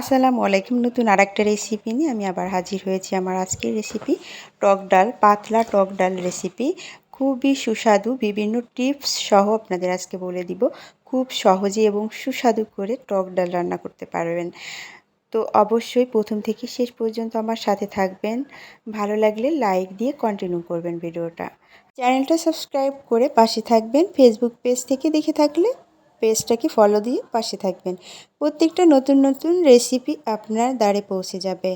আসসালামু আলাইকুম। নতুন আর একটা রেসিপি নিয়ে আমি আবার হাজির হয়েছি আমার আজকের রেসিপি টক ডাল, পাতলা টক ডাল রেসিপি খুবই সুস্বাদু, বিভিন্ন টিপস সহ আপনাদের আজকে বলে দিব। খুব সহজে এবং সুস্বাদু করে টক ডাল রান্না করতে পারবেন। তো অবশ্যই প্রথম থেকে শেষ পর্যন্ত আমার সাথে থাকবেন। ভালো লাগলে লাইক দিয়ে কন্টিনিউ করবেন ভিডিওটা। চ্যানেলটা সাবস্ক্রাইব করে পাশে থাকবেন। ফেসবুক পেজ থেকে দেখে থাকলে পেজটাকে ফলো দিয়ে পাশে থাকবেন। প্রত্যেকটা নতুন নতুন রেসিপি আপনার দ্বারে পৌঁছে যাবে।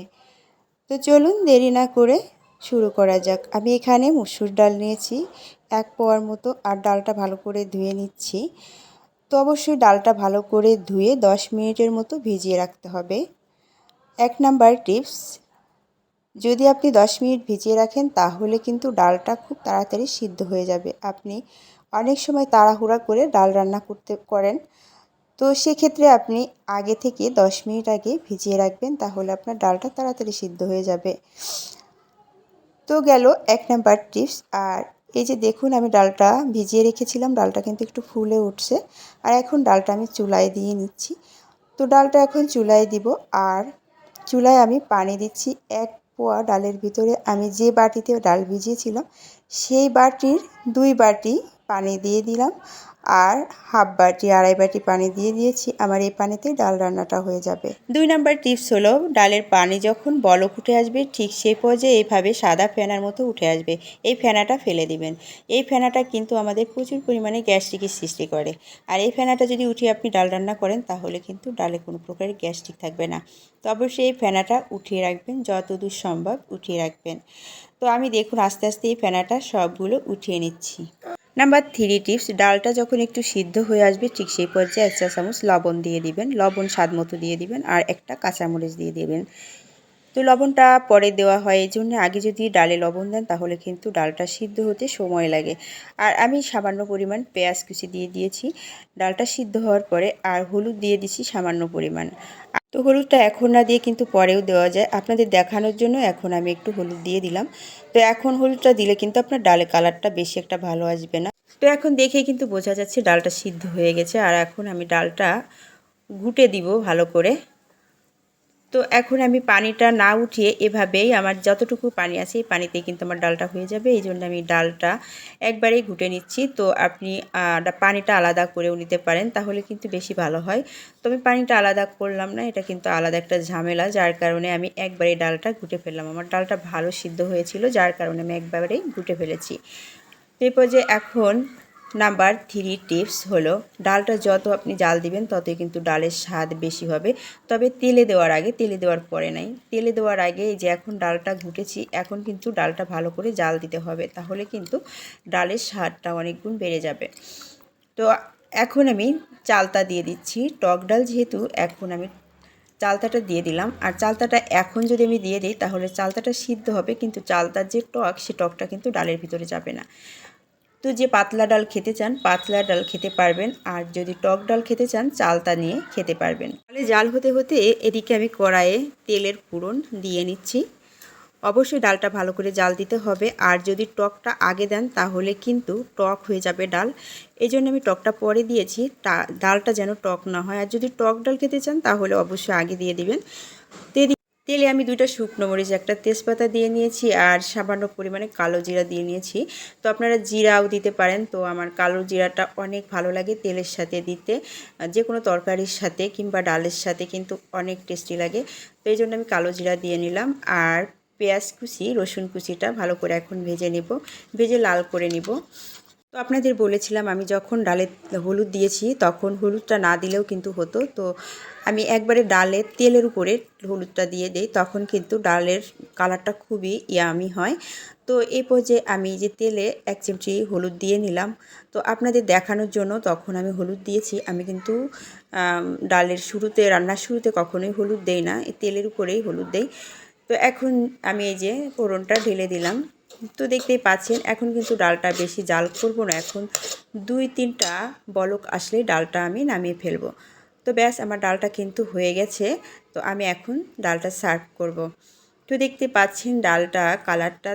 তো চলুন দেরি না করে শুরু করা যাক। আমি এখানে মুসুর ডাল নিয়েছি, এক পোয়ার মতো, আর ডালটা ভালো করে ধুয়ে নিচ্ছি। তো অবশ্যই ডালটা ভালো করে ধুয়ে দশ মিনিটের মতো ভিজিয়ে রাখতে হবে। এক নাম্বার টিপস যদি আপনি দশ মিনিট ভিজিয়ে রাখেন, তাহলে কিন্তু ডালটা খুব তাড়াতাড়ি সিদ্ধ হয়ে যাবে। আপনি অনেক সময় তাড়াহুড়া করে ডাল রান্না করতে করেন। তো সেক্ষেত্রে আপনি আগে থেকে দশ মিনিট আগে ভিজিয়ে রাখবেন, তাহলে আপনার ডালটা তাড়াতাড়ি সিদ্ধ হয়ে যাবে। তো গেল এক নাম্বার টিপস, আর এই যে দেখুন আমি ডালটা ভিজিয়ে রেখেছিলাম, ডালটা কিন্তু একটু ফুলে উঠছে, আর এখন ডালটা আমি চুলায় দিয়ে নিচ্ছি। তো ডালটা এখন চুলায় দিব, আর চুলায় আমি পানি দিচ্ছি এক পোয়া ডালের ভিতরে। আমি যে বাটিতে ডাল ভিজিয়েছিলাম, সেই বাটির দুই বাটি পানি দিয়ে দিলাম। আর হাফ বাটি, আড়াই বাটি পানি দিয়ে দিয়েছি। আমার এই পানিতে ডাল রান্নাটা হয়ে যাবে। দুই নাম্বার টিপস হলো, ডালের পানি যখন বলক উঠে আসবে, ঠিক সেই পর্যায়ে এইভাবে সাদা ফেনার মতো উঠে আসবে। এই ফেনাটা ফেলে দিবেন। এই ফেনাটা কিন্তু আমাদের প্রচুর পরিমাণে গ্যাস্ট্রিকের সৃষ্টি করে। আর এই ফেনাটা যদি উঠিয়ে আপনি ডাল রান্না করেন, তাহলে কিন্তু ডালে কোনো প্রকারের গ্যাস্ট্রিক থাকবে না। তো অবশ্যই এই ফেনাটা উঠিয়ে রাখবেন, যতদূর সম্ভব উঠিয়ে রাখবেন। তো আমি দেখুন, আস্তে আস্তে এই ফেনাটা সবগুলো উঠিয়ে নিচ্ছি। নাম্বার থ্রি টিপস ডালটা যখন একটু সিদ্ধ হয়ে আসবে, ঠিক সেই পর্যায়ে এক চা চামচ লবণ দিয়ে দিবেন। লবণ স্বাদ মতো দিয়ে দিবেন আর একটা কাঁচামরিচ দিয়ে দিবেন। তো লবণটা পরে দেওয়া হয় এই জন্য আগে যদি ডালে লবণ দেন তাহলে কিন্তু ডালটা সিদ্ধ হতে সময় লাগে। আর আমি সামান্য পরিমাণ পেঁয়াজ কুচি দিয়ে দিয়েছি। ডালটা সিদ্ধ হওয়ার পরে আর হলুদ দিয়ে দিছি সামান্য পরিমাণ। তো হলুদটা এখন না দিয়ে কিন্তু পরেও দেওয়া যায়। আপনাদের দেখানোর জন্য এখন আমি একটু হলুদ দিয়ে দিলাম। তো এখন হলুদটা দিলে কিন্তু আপনার ডালে কালারটা বেশি একটা ভালো আসবে না। তো এখন দেখে কিন্তু বোঝা যাচ্ছে ডালটা সিদ্ধ হয়ে গেছে। আর এখন আমি ডালটা ঘুটে দিব ভালো করে। তো এখন আমি পানিটা না উঠিয়ে এভাবেই আমার যতটুকু পানি আছে এই পানিতেই কিন্তু আমার ডালটা হয়ে যাবে। এই জন্য আমি ডালটা একবারেই ঘুটে নিচ্ছি। তো আপনি পানিটা আলাদা করেও নিতে পারেন, তাহলে কিন্তু বেশি ভালো হয়। তো আমি পানিটা আলাদা করলাম না, এটা কিন্তু আলাদা একটা ঝামেলা, যার কারণে আমি একবারেই ডালটা ঘুটে ফেললাম। আমার ডালটা ভালো সিদ্ধ হয়েছিল, যার কারণে আমি একবারেই ঘুটে ফেলেছি। এরপর যে এখন নাম্বার থ্রি টিপস হলো, ডালটা যত আপনি জাল দিবেন ততই কিন্তু ডালের স্বাদ বেশি হবে। তবে তেলে দেওয়ার আগে, তেলে দেওয়ার পরে নাই। তেলে দেওয়ার আগে যে এখন ডালটা ঘুটেছি, এখন কিন্তু ডালটা ভালো করে জাল দিতে হবে। তাহলে কিন্তু ডালের স্বাদটা অনেক গুণ বেড়ে যাবে। তো এখন আমি চালতা দিয়ে দিচ্ছি। টক ডাল যেহেতু এখন আমি চালতাটা দিয়ে দিলাম। আর চালতাটা এখন যদি আমি দিয়ে দিই, তাহলে চালতাটা সিদ্ধ হবে, কিন্তু চালতার যে টক, সে টকটা কিন্তু ডালের ভিতরে যাবে না। তো যে পাতলা ডাল খেতে চান, পাতলা ডাল খেতে পারবেন। আর যদি টক ডাল খেতে চান, চালতা নিয়ে খেতে পারবেন। তাহলে জাল হতে হতে এদিকে আমি কড়াইয়ে তেলের পুরন দিয়ে নিচ্ছি। অবশ্যই ডালটা ভালো করে জাল দিতে হবে। আর যদি টকটা আগে দেন, তাহলে কিন্তু টক হয়ে যাবে ডাল। এই জন্য আমি টকটা পরে দিয়েছি। ডালটা যেন টক না হয়। আর যদি টক ডাল খেতে চান, তাহলে অবশ্যই আগে দিয়ে দিবেন। তেলে আমি দুইটা শুকনো মরিচ, একটা তেজপাতা দিয়ে নিয়েছি আর সামান্য পরিমাণে কালো জিরা দিয়ে নিয়েছি। তো আপনারা জিরাও দিতে পারেন। তো আমার কালো জিরাটা অনেক ভালো লাগে তেলের সাথে দিতে, যে কোনো তরকারির সাথে কিংবা ডালের সাথে কিন্তু অনেক টেস্টি লাগে। তো এই জন্য আমি কালো জিরা দিয়ে নিলাম আর পেঁয়াজ কুচি, রসুন কুচিটা ভালো করে এখন ভেজে নেব, ভেজে লাল করে নিব। তো আপনাদের বলেছিলাম, আমি যখন ডালে হলুদ দিয়েছি, তখন হলুদটা না দিলেও কিন্তু হতো। তো আমি একবারে ডালে তেলের উপরে হলুদটা দিয়ে দিই, তখন কিন্তু ডালের কালারটা খুবই ইয়ামি হয়। তো এই পর্যায়ে আমি যে তেলে এক চিমটি হলুদ দিয়ে নিলাম, তো আপনাদের দেখানোর জন্য তখন আমি হলুদ দিয়েছি। আমি কিন্তু ডালের শুরুতে, রান্নার শুরুতে কখনোই হলুদ দেই না তেলের উপরেই হলুদ দেই। তো এখন আমি এই যে ফোড়নটা ঢেলে দিলাম। তো দেখতেই পাচ্ছেন, এখন কিন্তু ডালটা বেশি জাল করব না, এখন দুই তিনটা বলক আসলেই ডালটা আমি নামিয়ে ফেলব। তো ব্যাস, আমার ডালটা কিন্তু হয়ে গেছে, তো আমি এখন ডালটা সার্ভ করব। তো দেখতে পাচ্ছেন ডালটা কালারটা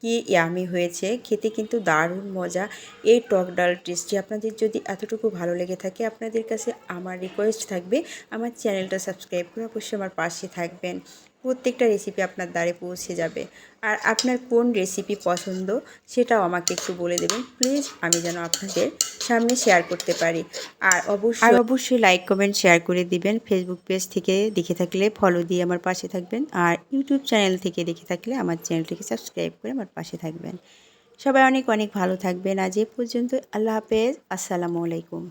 কি ইয়ামি হয়েছে, খেতে কিন্তু দারুণ মজা। এই টক ডাল টেস্টি, আপনাদের যদি এতটুকু ভালো লেগে থাকে, আপনাদের কাছে আমার রিকোয়েস্ট থাকবে, আমার চ্যানেলটা সাবস্ক্রাইব করে অবশ্যই আমার পাশে থাকবেন। প্রত্যেকটা রেসিপি আপনার দ্বারে পৌঁছে যাবে। আর আপনার কোন রেসিপি পছন্দ সেটাও আমাকে একটু বলে দেবেন। প্লিজ আমি যেন আপনাদের সামনে শেয়ার করতে পারি। আর অবশ্যই আর অবশ্যই লাইক কমেন্ট শেয়ার করে দিবেন। ফেসবুক পেজ থেকে দেখে থাকলে ফলো দিয়ে আমার পাশে থাকবেন। আর ইউটিউব চ্যানেল থেকে দেখে থাকলে আমার চ্যানেলটিকে সাবস্ক্রাইব করে আমার পাশে থাকবেন। সবাই অনেক অনেক ভালো থাকবেন। আজ এ পর্যন্ত আল্লাহ হাফেজ। আসসালামু আলাইকুম।